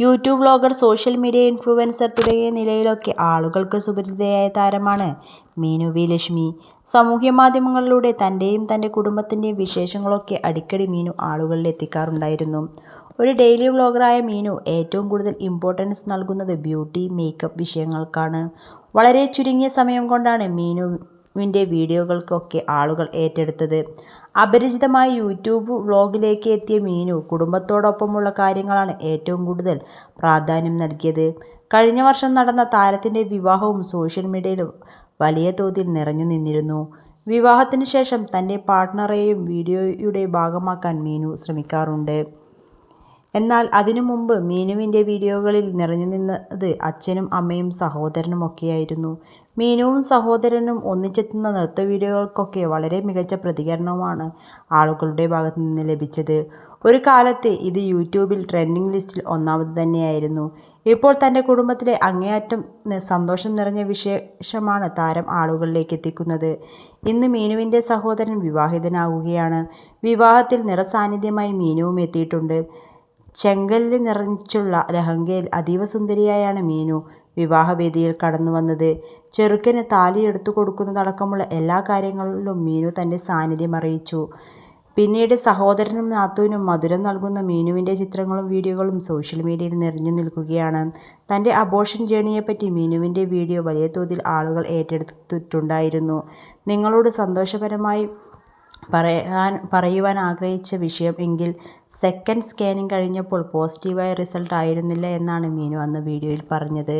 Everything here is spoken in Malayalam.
YouTube vlogger social media influencer തുടങ്ങിയ നിലയിലൊക്കെ ആളുകൾക്ക് സുപരിചിതയായ താരമാണ് മീനു വി ലക്ഷ്മി. സാമൂഹ്യ മാധ്യമങ്ങളിലൂടെ തന്റെയും തന്റെ കുടുംബത്തിന്റെയും വിശേഷങ്ങളൊക്കെ അടിക്കടി മീനു ആളുകളിൽ എത്തിക്കാറുണ്ടായിരുന്നു. ഒരു ഡെയിലി വ്ളോഗറായ മീനു ഏറ്റവും കൂടുതൽ ഇമ്പോർട്ടൻസ് നൽകുന്നത് ബ്യൂട്ടി, മേക്കപ്പ് വിഷയങ്ങൾക്കാണ്. വളരെ ചുരുങ്ങിയ സമയം കൊണ്ടാണ് മീനുവിന്റെ വീഡിയോകൾക്കൊക്കെ ആളുകൾ ഏറ്റെടുത്തത്. അപരിചിതമായ യൂട്യൂബ് വ്ളോഗിലേക്ക് എത്തിയ മീനു കുടുംബത്തോടൊപ്പമുള്ള കാര്യങ്ങളാണ് ഏറ്റവും കൂടുതൽ പ്രാധാന്യം നൽകിയത്. കഴിഞ്ഞ വർഷം നടന്ന താരത്തിന്റെ വിവാഹവും സോഷ്യൽ മീഡിയയിൽ വലിയ തോതിൽ നിറഞ്ഞു നിന്നിരുന്നു. വിവാഹത്തിന് ശേഷം തന്റെ പാർട്ണറെയും വീഡിയോയുടെ ഭാഗമാക്കാൻ മീനു ശ്രമിക്കാറുണ്ട്. എന്നാൽ അതിനു മുമ്പ് മീനുവിന്റെ വീഡിയോകളിൽ നിറഞ്ഞു നിന്നത് അച്ഛനും അമ്മയും സഹോദരനും ഒക്കെയായിരുന്നു. മീനുവും സഹോദരനും ഒന്നിച്ചെത്തുന്ന നൃത്ത വീഡിയോകൾക്കൊക്കെ വളരെ മികച്ച പ്രതികരണവുമാണ് ആളുകളുടെ ഭാഗത്തുനിന്ന് ലഭിച്ചത്. ഒരു കാലത്ത് ഇത് യൂട്യൂബിൽ ട്രെൻഡിംഗ് ലിസ്റ്റിൽ ഒന്നാമത് തന്നെയായിരുന്നു. ഇപ്പോൾ തന്റെ കുടുംബത്തിലെ അങ്ങേയറ്റം സന്തോഷം നിറഞ്ഞ വിശേഷമാണ് താരം ആളുകളിലേക്ക് എത്തിക്കുന്നത്. ഇന്ന് മീനുവിന്റെ സഹോദരൻ വിവാഹിതനാവുകയാണ് വിവാഹത്തിൽ നിറസാന്നിധ്യമായി മീനുവും എത്തിയിട്ടുണ്ട്. ചെങ്കല്ല് നിറച്ചുള്ള ലഹങ്കയിൽ അതീവ സുന്ദരിയായാണ് മീനു വിവാഹവേദിയിൽ കടന്നുവന്നത്. ചെറുക്കന് താലി എടുത്തുകൊടുക്കുന്നതടക്കമുള്ള എല്ലാ കാര്യങ്ങളിലും മീനു തന്റെ സാന്നിധ്യം അറിയിച്ചു. പിന്നീട് സഹോദരനും നാത്തൂനും മധുരം നൽകുന്ന മീനുവിന്റെ ചിത്രങ്ങളും വീഡിയോകളും സോഷ്യൽ മീഡിയയിൽ നിറഞ്ഞു നിൽക്കുകയാണ്. തന്റെ അബോർഷൻ ജേണിയെപ്പറ്റി മീനുവിന്റെ വീഡിയോ വലിയ തോതിൽ ആളുകൾ ഏറ്റെടുത്തിട്ടുണ്ടായിരുന്നു. നിങ്ങളോട് സന്തോഷകരമായി പറയുവാൻ ആഗ്രഹിച്ച വിഷയം എങ്കിൽ സെക്കൻഡ് സ്കാനിങ് കഴിഞ്ഞപ്പോൾ പോസിറ്റീവായ റിസൾട്ട് ആയിരുന്നില്ല എന്നാണ് മീനു അന്ന് വീഡിയോയിൽ പറഞ്ഞത്.